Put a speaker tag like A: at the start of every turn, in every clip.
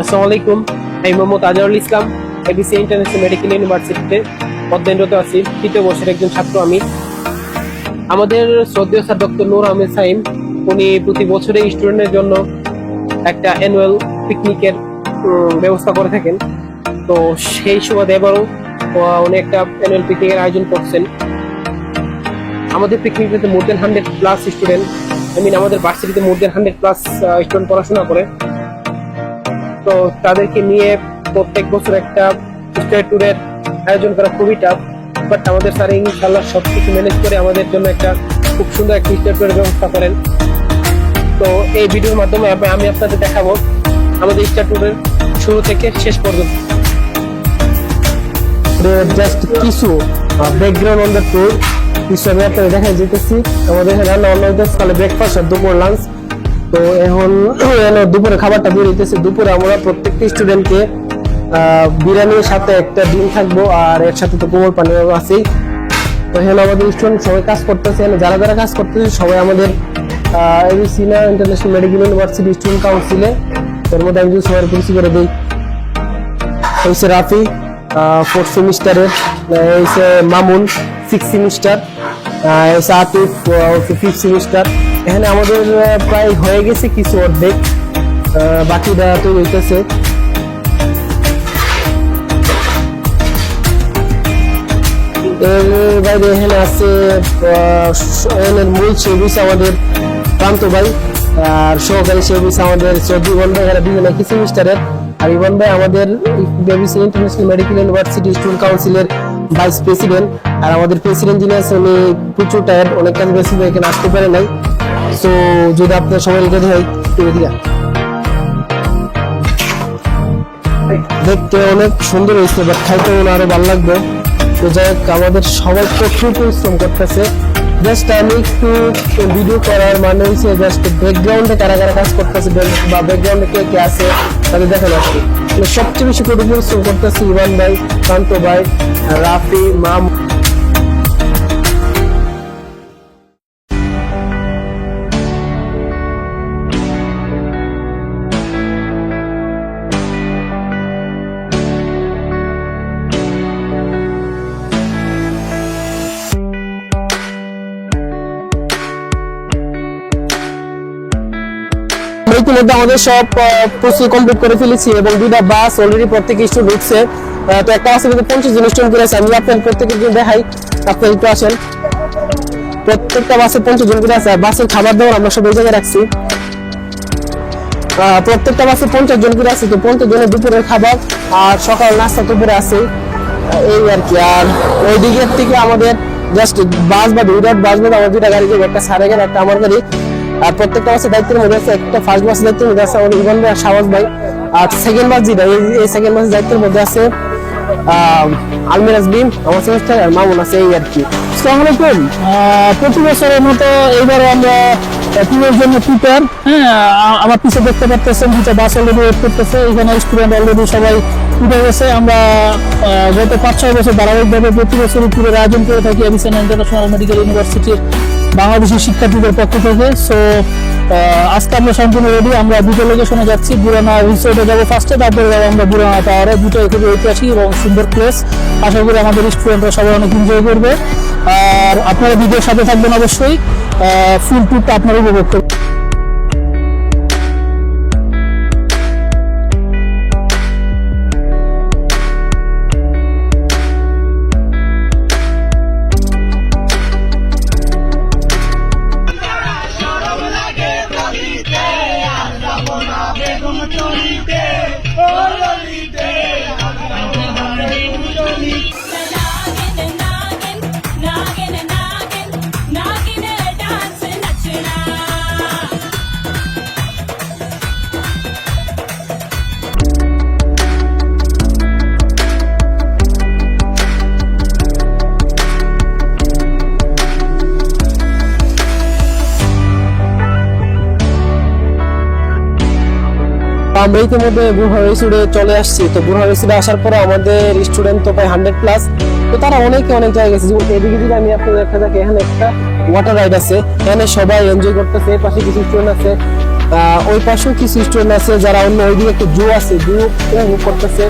A: আসসালামু আলাইকুম। আমি Mohammad Azharul Islam ABC international medical ইউনিভার্সিটিতে অধ্যয়নরত আছি। তৃতীয় বর্ষের একজন ছাত্র আমি। আমাদের শ্রদ্ধেয় স্যার ডক্টর নূর আহমেদ সাইম, উনি প্রতি বছরে স্টুডেন্টের জন্য একটা অ্যানুয়াল পিকনিকের ব্যবস্থা করে থাকেন। তো সেই সুবাদে এবারও উনি একটা অ্যানুয়াল পিকনিকের আয়োজন করছেন। আমাদের পিকনিকটাতে more than hundred plus student I mean আমাদের ভার্সিটিতে more than hundred plus student পড়াশোনা করে। তো তাদেরকে নিয়ে প্রত্যেক বছর একটা স্টেট ট্যুরের আয়োজন করা খুবই টাফ বাট আমাদের স্যার ইনশাল্লাহ সব কিছু ম্যানেজ করে আমাদের জন্য একটা খুব সুন্দর একটা স্টেট ট্যুরের ব্যবস্থা করেন। তো এই ভিডিওর মাধ্যমে আমি- আপনাদের দেখাবো আমাদের স্টেট ট্যুরের শুরু থেকে শেষ পর্যন্ত। জাস্ট কিছু ব্যাকগ্রাউন্ড অন দ্য ট্যুর কিছু আমি আপনাদের দেখা যেতেছি আমাদের এখানে রান্না বান্না হইতেছে সকালে ব্রেকফাস্ট আর দুপুর লাঞ্চ তো এখন দুপুরে খাবারটা দিতেছে। দুপুরে আমরা প্রত্যেকটা স্টুডেন্টকে বিরিয়ানির সাথে একটা ডিম থাকব আর এর সাথে তো কোমল পানি আছেই। তো এখানে আমাদের স্টুডেন্ট সবাই কাজ করতেছে। যারা যারা কাজ করতেছে, সবাই আমাদের Sina international medical university student কাউন্সিলে এর মধ্যে আমি যদি সবাই পরিচয় করে দিই। হয়েছে রাফি ফোর্থ সেমিস্টারের হয়েছে মামুন সিক্স সেমিস্টার হয়েছে আতিফ ফিফথ সেমিস্টার এখানে আমাদের প্রায় হয়ে গেছে কিছু অর্ধেক। বাকিটা তৈরি হইতেছে। এর বাইরে এখানে আছে আহ, মূল সেভিস আমাদের প্রান্ত ভাই আর সহকারী সেভিস আমাদের ভাই এরা বিভিন্ন কি সেমিস্টারের আর ইবন ভাই আমাদের ইন্টারন্যাশনাল মেডিকেল ইউনিভার্সিটি স্টুডেন্ট কাউন্সিলের ভাইস প্রেসিডেন্ট আর আমাদের প্রেসিডেন্ট যিনি আছে উনি প্রচুর টায়ার্ড অনেক কাজ বেশি এখানে আসতে পারে নাই। সো যদি আপনার সময় রেখে হয় একটু এদিকে দেখতে অনেক সুন্দর হয়েছে বাট খাইতে মনে আরও ভালো লাগবে। তো যাই হোক, আমাদের সবাই প্রচুর পরিশ্রম করতেছে। জাস্ট আমি একটু ভিডিও করার মানে হচ্ছে জাস্ট ব্যাকগ্রাউন্ডে কারা কারা কাজ করতেছে, বা ব্যাকগ্রাউন্ডে কে কে আছে, তাদের আর কি মানে সবচেয়ে বেশি করে পরিশ্রম করতেছে ইমান ভাই, শান্ত ভাই, রাফি, মাম। ইতিমধ্যে আমাদের সব প্রস্তুতি কমপ্লিট করে ফেলেছি এবং দুইটা বাস অলরেডি প্রত্যেকে স্টুডেন্ট ঢুকছে। তো একটা বাসের কিন্তু পঞ্চাশ জন স্টুডেন্ট করে আছে আমি আপনার প্রত্যেকের জন্য দেখাই। আপনি একটু আসেন। প্রত্যেকটা বাসে পঞ্চাশ জন করে আছে বাসের খাবার দাবার আমরা সব ওই জায়গায় রাখছি। প্রত্যেকটা বাসে পঞ্চাশ জন করে আছে, তো পঞ্চাশ জনের দুপুরের খাবার আর সকাল নাস্তা দুপুরে আছে। এই আর কি, আর ওই দিকের থেকে আমাদের জাস্ট বাস বা দুইটা বাস বা আমার দুইটা গাড়ি একটা সাড়ে গাড়ি একটা আমার গাড়ি আর প্রত্যেকটা বাসের দায়িত্বের মধ্যে আছে, একটা ফার্স্ট বাসের দায়িত্বের মধ্যে আছে, আমাদের ইভান ভাই আর শাহবাজ ভাই। আর সেকেন্ড বাস যেটা এই সেকেন্ড বাসের দায়িত্বের মধ্যে আছে আলমিরাজ বিন, আমার সেমিস্টার আর মামুন আছে এই আর কি। আলাইকুম। প্রতি বছরের মতো এইবারও আমরা টিমের জন্য প্রিপেয়ার হ্যাঁ আমার পিছে দেখতে পাচ্ছেন দুটো বাস অলরেডি ওয়েট করতেছে এখানে স্টুডেন্ট অলরেডি সবাই উঠে গেছে। আমরা গত পাঁচ ছয় বছর ধারাবাহিকভাবে প্রতি বছর ট্যুরের আয়োজন করে থাকি এবিসেন ইন্টারন্যাশনাল মেডিকেল ইউনিভার্সিটির বাংলাদেশের শিক্ষার্থীদের পক্ষ থেকে। সো আজকে আমরা সম্পূর্ণ রেডি আমরা দুটো লোকেশনে যাচ্ছি। বুড়ানা রিসোর্টে যাব ফার্স্টে তারপরে যাব আমরা বুড়ানা টাওয়ারে দুটো খুবই ঐতিহাসিক এবং সুন্দর প্লেস আশা করি আমাদের স্টুডেন্টরা সবাই অনেক এনজয় করবে। আর আপনারা ভিডিওর সাথে থাকবেন অবশ্যই। ফুল ট্যুরটা আপনারা উপভোগ করবেন। আমরা ইতিমধ্যে বুড়া রিসুডে চলে আসছি। তো বুড়া রিসুডে আসার পরে আমাদের স্টুডেন্ট তো প্রায় হান্ড্রেড প্লাস তো তারা অনেকে অনেক জায়গায় গেছে। যেমন এদিকে যদি আমি আপনাদের দেখা যাক, এখানে একটা ওয়াটার রাইড আছে। এখানে সবাই এনজয় করতেছে এর পাশে কিছু স্টুডেন্ট আছে। ওই পাশেও কিছু স্টুডেন্ট আছে যারা অন্য ওইদিকে একটা জু আছে। জু উপভোগ করতেছে।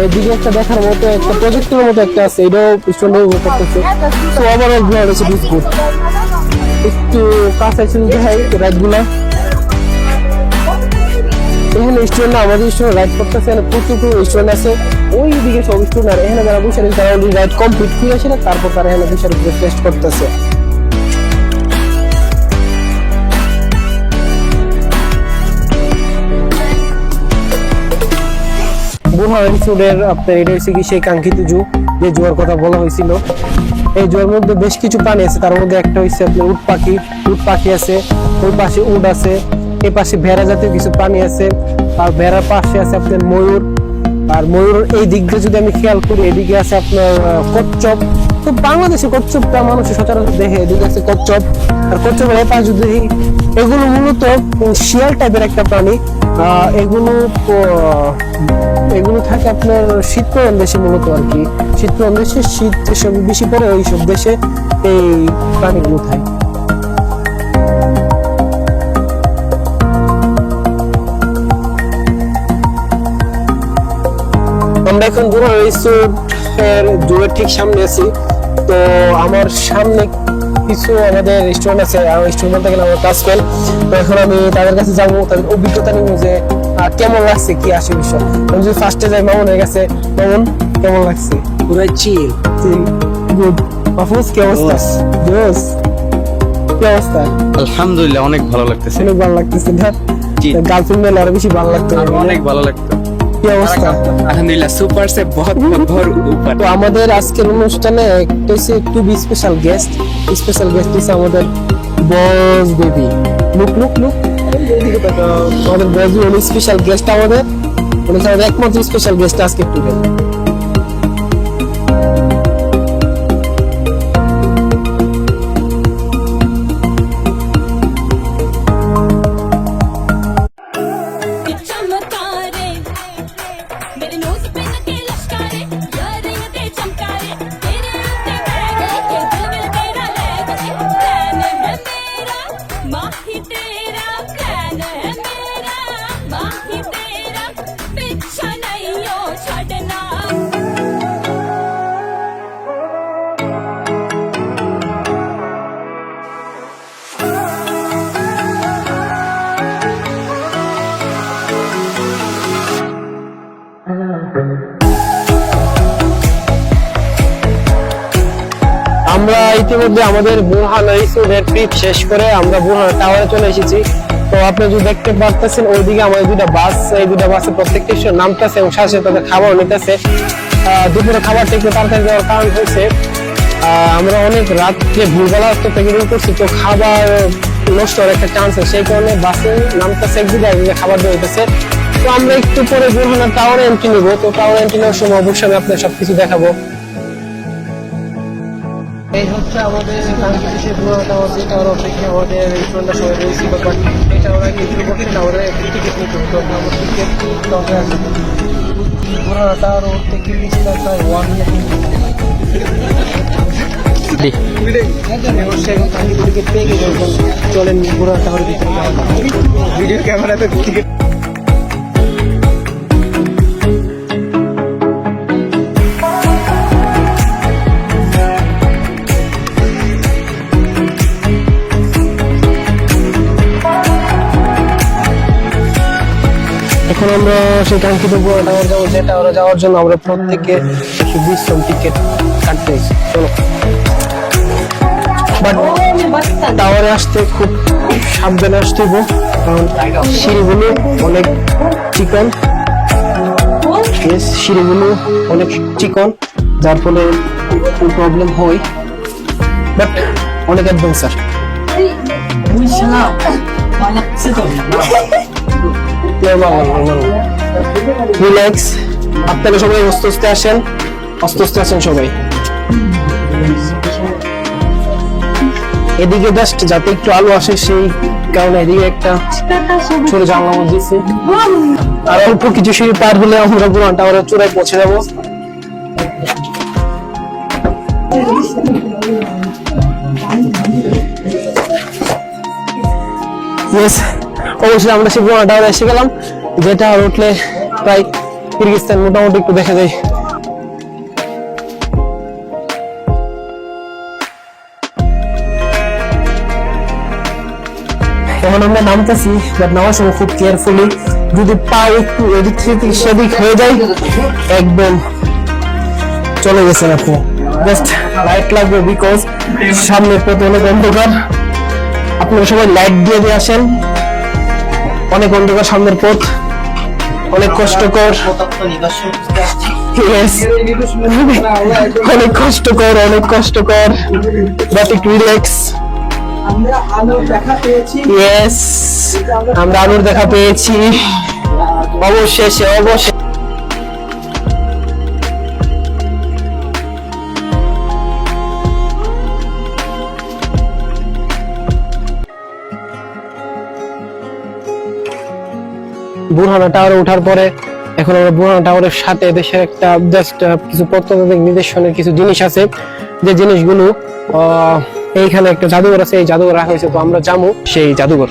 A: এইদিকে একটা দেখার মতো একটা প্রজেক্টের মতো একটা আছে। এটাও স্টুডেন্ট উপভোগ করতেছে। তো ওভারঅল ঘোরা রয়েছে একটু কাছে ছিল দেখাই রাইডগুলো এখানে স্টুডেন্ট আমাদের স্টুডেন্ট রাইড করতেছে, এখানে প্রচুর স্টুডেন্ট আছে। ওই দিকে সব স্টুডেন্ট এখানে যারা বসে রয়েছে তারা অলরেডি রাইড কমপ্লিট করে আসে না, তারপর তারা এখানে বসে টেস্ট করতেছে। ইনস্টিটিউটের আপনার এটা হচ্ছে কি সেই কাঙ্ক্ষিত জু, যে জুয়ার কথা বলা হয়েছিল। এই জুয়ার মধ্যে বেশ কিছু প্রাণী আছে, তার মধ্যে একটা হচ্ছে আপনার উট পাখি উট পাখি আছে ওই পাশে উট আছে। এই পাশে ভেড়া জাতীয় কিছু প্রাণী আছে আর ভেড়ার পাশে আছে আপনার ময়ূর। আর ময়ূর এই দিক দিয়ে যদি আমি খেয়াল করি এদিকে আছে আপনার আহ, কচ্ছপ। তো বাংলাদেশে কচ্ছপটা মানুষের সচরাচর দেখে এদিকে আছে কচ্ছপ। আর কচ্ছপের এই পাশে যদি এগুলো মূলত শিয়াল টাইপের একটা প্রাণী। এগুলো এগুলো থাকে আপনার শীত প্রধান দেশে মূলত আর কি। শীত প্রধান দেশে শীত বেশি পড়ে ওই সব দেশে এই প্রাণীগুলো থাকে। এখন দূরে রয়েছি জুয়ের ঠিক সামনে আছি। তো আমার সামনে কিছু আমাদের স্টুডেন্ট আছে আর স্টুডেন্ট বলতে গেলে আমার ক্লাসমেট তো এখন আমি তাদের কাছে যাব তাদের অভিজ্ঞতা নিব যে কেমন লাগছে কি আসে বিষয়। আমি যদি ফার্স্টে যাই মামুনের কাছে মামুন কেমন লাগছে?
B: পুরো চিল
A: গুড মাহফুজ কি অবস্থা? জোস কি অবস্থা?
B: আলহামদুলিল্লাহ অনেক ভালো লাগতেছে।
A: অনেক ভালো লাগতেছে না?
B: জি।
A: গার্লফ্রেন্ড মেলে আরও বেশি ভালো লাগতো
B: অনেক ভালো লাগতো।
A: কি অবস্থা?
B: আলহামদুলিল্লাহ সুপার সে বহুত ভর উপর
A: তো আমাদের আজকের অনুষ্ঠানে একটা একটু স্পেশাল গেস্ট স্পেশাল গেস্ট হচ্ছে আমাদের boss baby look look look. আমাদের বস বেবি স্পেশাল গেস্ট আমাদের। উনি আমাদের একমাত্র স্পেশাল গেস্ট আজকে একটু আমরা ইতিমধ্যে আমাদের বুরহান ইসুদের ট্রিপ শেষ করে আমরা বুরহান টাওয়ারে চলে এসেছি। তো আপনি যদি দেখতে পারতেছেন, ওইদিকে আমাদের দুইটা বাস এই দুইটা বাসে প্রত্যেকটি নামতেছে এবং সাথে তাদের খাবার নিতেছে। দুপুরে খাবারটা একটু তাড়াতাড়ি দেওয়ার কারণ হয়েছে আমরা অনেক রাত্রে ভুলবেলা তো প্যাকেটিং করছি, তো খাবার নষ্ট হওয়ার একটা চান্স আছে। সেই কারণে বাসে নামতেছে এক দুটো একদিকে খাবার দেওয়া হইতেছে তো আমরা একটু পরে বুরহানের টাওয়ারে এন্ট্রি নিবো। তো টাওয়ারে এন্ট্রি নেওয়ার সময় অবশ্যই আমি আপনার সবকিছু দেখাবো। এই হচ্ছে আমাদের কাঙ্ক্ষিত সেই পুরো টাওয়ার অপেক্ষা আমাদের রেস্টুরেন্টটা সবাই রয়েছি বাট এই টাওয়ারে কিছু করছে টাওয়ারে টিকিট নিতে হতো আমার টিকিট আছে। থেকে প্রায় ওয়ান চলেন পুরো ভিতরে ভিডিও ক্যামেরাতে টিকিট এখন আমরা সেই কাঙ্ক্ষিত টাওয়ার যাব যে টাওয়ারে যাওয়ার জন্য আমরা প্রত্যেকে একশো বিশ জন টিকিট কাটতে চলো। বাট টাওয়ারে আসতে খুব সাবধানে আসতে হব কারণ সিঁড়িগুলো অনেক চিকন। সিঁড়িগুলো অনেক চিকন, যার ফলে প্রবলেম হয়। বাট অনেক অ্যাডভেঞ্চার রিল্যাক্স আপনারা সবাই অস্তে অস্তে আসেন। অস্তে অস্তে আসেন সবাই। এদিকে জাস্ট যাতে একটু আলো আসে, সেই কারণে এদিকে একটা ছোট জানলা দিচ্ছে আর অল্প কিছু সিঁড়ি পার হলে আমরা পুরো টাওয়ারের চূড়ায় পৌঁছে যাব। ইয়েস অবশ্যই আমরা সেই পুরোনো টাওয়ারে এসে গেলাম। যেটা উঠলে প্রায় কিরগিস্তান মোটামুটি একটু দেখা যায়। এখন আমরা নামতেছি বাট নামার সময় খুব কেয়ারফুলি যদি পা একটু এদিক থেকে সেদিক হয়ে যায় একদম চলে গেছেন আপনি। জাস্ট লাইট লাগবে বিকজ সামনে পথে অনেক অন্ধকার। আপনারা সবাই লাইট দিয়ে দিয়ে আসেন। অনেক অন্ধকার সামনের পথ, অনেক কষ্টকর. অনেক কষ্টকর অনেক কষ্টকর। বাট রিল্যাক্স
C: আমরা
A: আলোর দেখা পেয়েছি। অবশেষে অবশেষে। বুরহানা টাওয়ারে ওঠার পরে এখন আমরা বুরহানা টাওয়ারের সাথে দেশের একটা জাস্ট কিছু প্রত্নতাত্ত্বিক নিদর্শনের কিছু জিনিস আছে। যে জিনিসগুলো এইখানে একটা জাদুঘর আছে, এই জাদুঘর রাখা হয়েছে, তো আমরা যাব সেই জাদুঘর।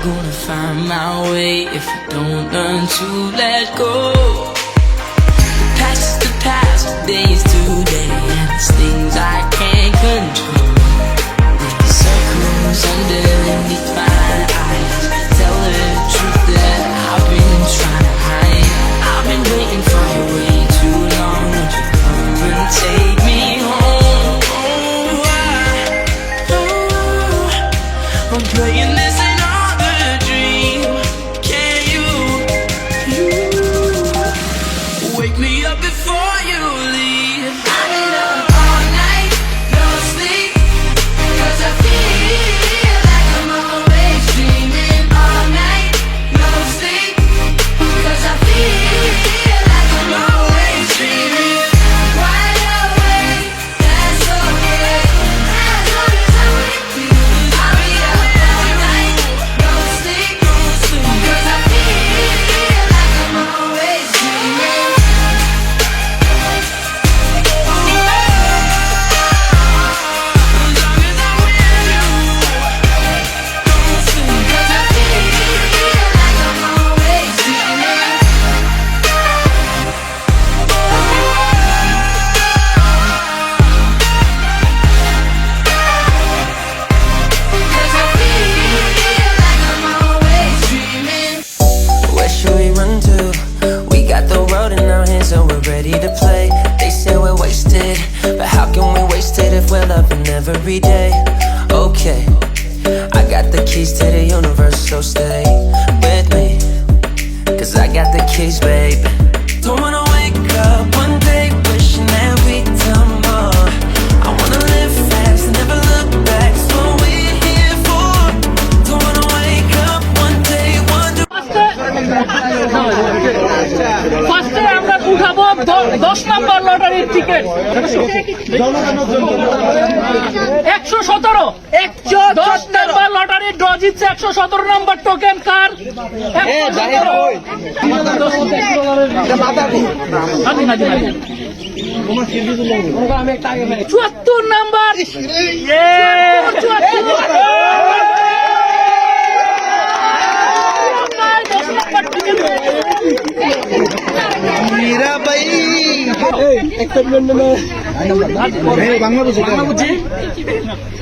D: Gonna find my way if I don't learn to let go. The past is the past, today is today, and it's things I can't control. There's circles underneath my eyes, tell the truth that I've been trying to hide. I've been waiting Up before you leave.
E: সতেরো নম্বর token কার? চুয়াত্তর নম্বর। দশ নম্বর ticket একশো আঠারো নাচিত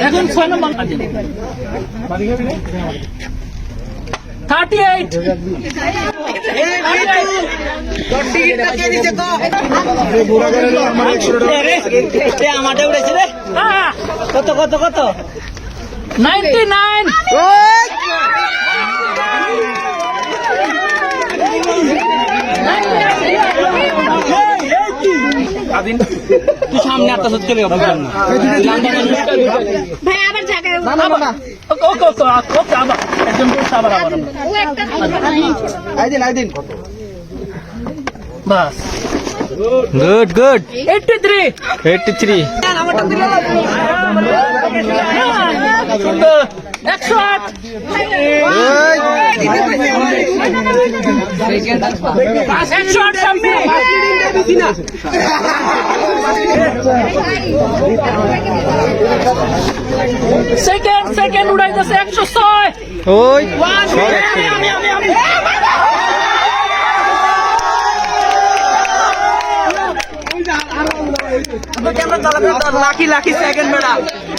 E: এখন ছয় নম্বর thirty eight
A: আমারটা উঠেছে রে। কত কত কত?
E: নাইনটি নাইন
A: তুই সামনে আত্মা চলে যাব
F: ভাই আবার জায়গায়
E: ওকে ওকে ওকে ওকে আবার একজন বলছে আবার আবার আবার।
F: ও একটা
C: আইদিন আইদিন
E: বাস
B: good good
E: eighty three
B: eighty three
E: একশো আট একশো আট একশো ছয়
B: ওই
E: আমি আমি আমি
A: লাকি লাকি সেকেন্ড বেড়া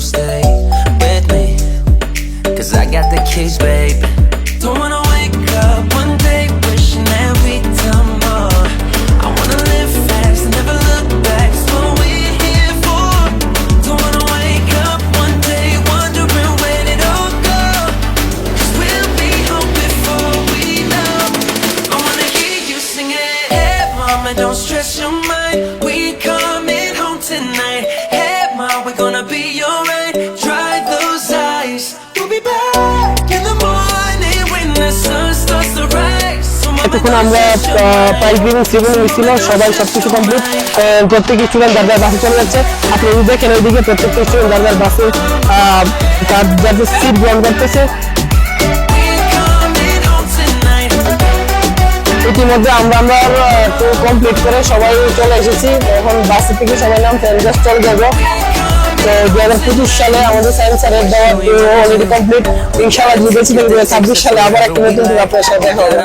G: stay with me. Cause I got the keys, babe.
A: এখন আমরা প্রাইজ গিভিং সেরেমনি ছিল সবাই সবকিছু কমপ্লিট প্রত্যেক স্টুডেন্ট যার যার বাসে চলে যাচ্ছে। আপনি দেখেন ওইদিকে প্রত্যেকটা স্টুডেন্ট যার যার বাসে যাদের সিট গ্রহণ করতেছে। ইতিমধ্যে আমরা আমরা কমপ্লিট করে সবাই চলে এসেছি। এখন বাসের থেকে সবাই নামতে জাস্ট চলে যাব। তো দু হাজার পঁচিশ সালে আমাদের সায়েন্স স্যারের দেওয়া অলরেডি কমপ্লিট যদি বেঁচে থাকি দু ছাব্বিশ সালে আবার একটা নতুন আপনার সাথে দেখা হবে।